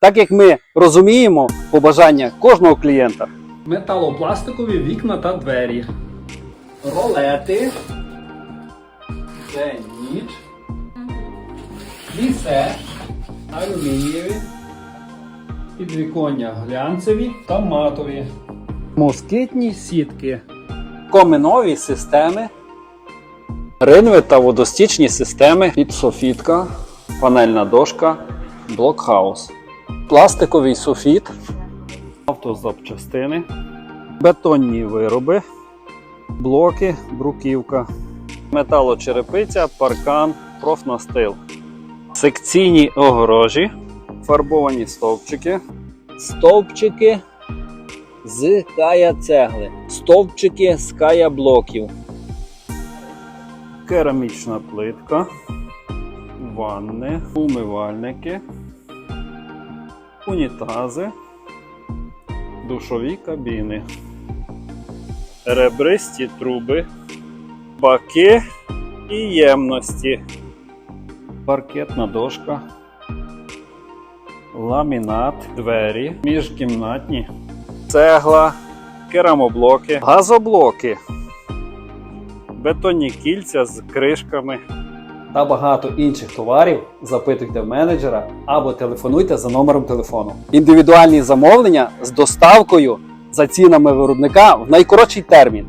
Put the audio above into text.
так як ми розуміємо побажання кожного клієнта. Металопластикові вікна та двері. Ролети. Це ніч. Лісе. Алюмінієві. Підвіконня глянцеві та матові. Москитні Сітки. коминові системи, ринви та водостічні системи, підсофітка, панельна дошка, блокхаус, пластиковий софіт, автозапчастини, бетонні вироби, блоки, бруківка, металочерепиця, паркан, профнастил, секційні огорожі, фарбовані стовпчики, стовпчики з кая цегли, стовпчики з кая блоків, керамічна плитка, ванни, умивальники, унітази, душові кабіни, ребристі труби, баки і ємності, паркетна дошка, ламінат, двері, міжкімнатні цегла, керамоблоки, газоблоки, бетонні кільця з кришками та багато інших товарів запитуйте в менеджера або телефонуйте за номером телефону. Індивідуальні замовлення з доставкою за цінами виробника в найкоротший термін.